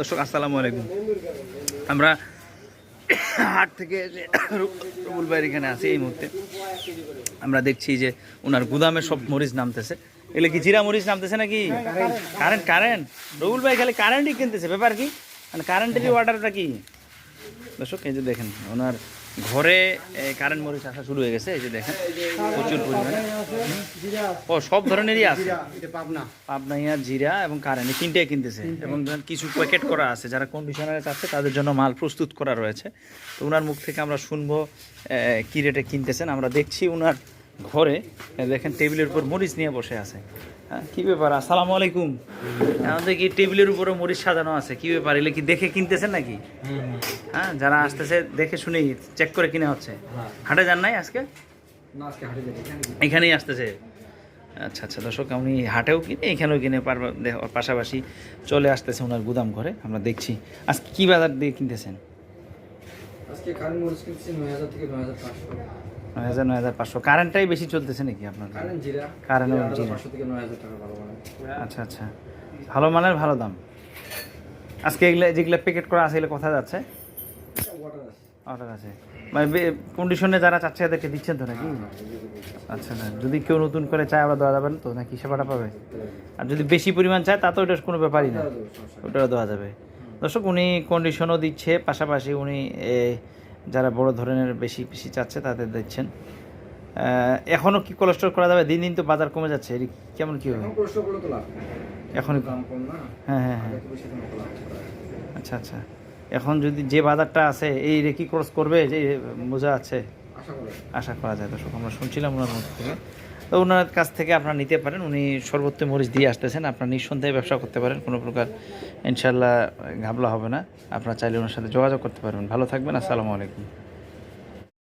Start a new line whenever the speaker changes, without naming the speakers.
দর্শক আসসালামু আলাইকুম। আমরা হাট থেকে রুবুল ভাইয়ের এখানে আছি এই মুহূর্তে। আমরা দেখছি যে ওনার গুদামে সব মরিচ নামতেছে। এলে কি জিরা মরিচ নামতেছে নাকি? কারেন্ট। কারেন্ট রুবুল ভাই খালি কারেন্টই কিনতেছে ব্যাপার কি? মানে কারেন্টের অর্ডারটা কি? দর্শক এই যে দেখেন ওনার ঘরে কারেন্ট মরিচ আসা শুরু হয়ে গেছে এই যে দেখেন প্রচুর পরিমাণে। ও সব ধরনেরই আছে? পাবনাইয়া জিরা এবং কারেন্ট এই তিনটাই কিনতেছে। এবং কিছু প্যাকেট করা আছে যারা কন্ডিশনারে চাচ্ছে তাদের জন্য মাল প্রস্তুত করা রয়েছে। তো ওনার মুখ থেকে আমরা শুনব কী কি রেটে কিনতেছেন। আমরা দেখছি ওনার ঘরে দেখেন টেবিলের উপর মরিচ নিয়ে বসে আছে। হ্যাঁ কি ব্যাপার? আসসালামু আলাইকুম। আমাদের কি টেবিলের উপরে মরিচ সাজানো আছে কি ব্যাপার? এগুলো কি দেখে কিনতেছেন নাকি? হ্যাঁ যারা আসতেছে দেখে শুনেই চেক করে কিনে হচ্ছে। হাটে যান নাই আজকে? এখানেই আসতেছে? আচ্ছা আচ্ছা দর্শক আপনি হাটেও কিনে এখানেও কিনে পারবা পাশাপাশি চলে আসতেছে ওনার গুদাম ঘরে আমরা দেখছি। আজকে কি বাজার দিয়ে কিনতেছেন?
আজকে মরিচ কিনছি নয় হাজার থেকে নয় হাজার পাঁচশো।
নয় হাজার নয় হাজার পাঁচশো। কারেন্টটাই বেশি চলতেছে নাকি আপনার
কারেন্ট
আচ্ছা আচ্ছা। ভালো মানের ভালো দাম। আজকে এগুলো যেগুলো প্যাকেট করা আছে এগুলো কোথায় যাচ্ছে? অর্ডার আছে। মানে কন্ডিশনে যারা চাচ্ছে তাদেরকে দিচ্ছেন তো নাকি? আচ্ছা না যদি কেউ নতুন করে চায় আবার দেওয়া যাবে না তো? নাকি সেবাটা পাবে? আর যদি বেশি পরিমাণ চায় তা তো ওটা কোনো ব্যাপারই না। ওটাও দেওয়া যাবে দর্শক উনি কন্ডিশনও দিচ্ছে পাশাপাশি উনি যারা বড় ধরনের বেশি বেশি চাচ্ছে তাদের দিচ্ছেন। এখনও কি কোলেস্ট্রল করা যাবে? দিন দিন তো বাজার কমে যাচ্ছে। এর কেমন কি হবে?
এখন
হ্যাঁ হ্যাঁ হ্যাঁ। আচ্ছা আচ্ছা। এখন যদি যে বাজারটা আছে এই রেকি ক্রস করবে? যে বোঝা আছে
আশা করা যায়।
দর্শক আমরা শুনছিলাম ওনার মধ্যে থেকে। ওনার কাছ থেকে আপনারা নিতে পারেন। উনি সর্বোচ্চ মরিচ দিয়ে আসতেছেন। আপনার নিঃসন্দেহে ব্যবসা করতে পারেন, কোনো প্রকার ইনশাল্লাহ ঘাবলা হবে না। আপনারা চাইলে ওনার সাথে যোগাযোগ করতে পারবেন। ভালো থাকবেন, আসসালামু আলাইকুম।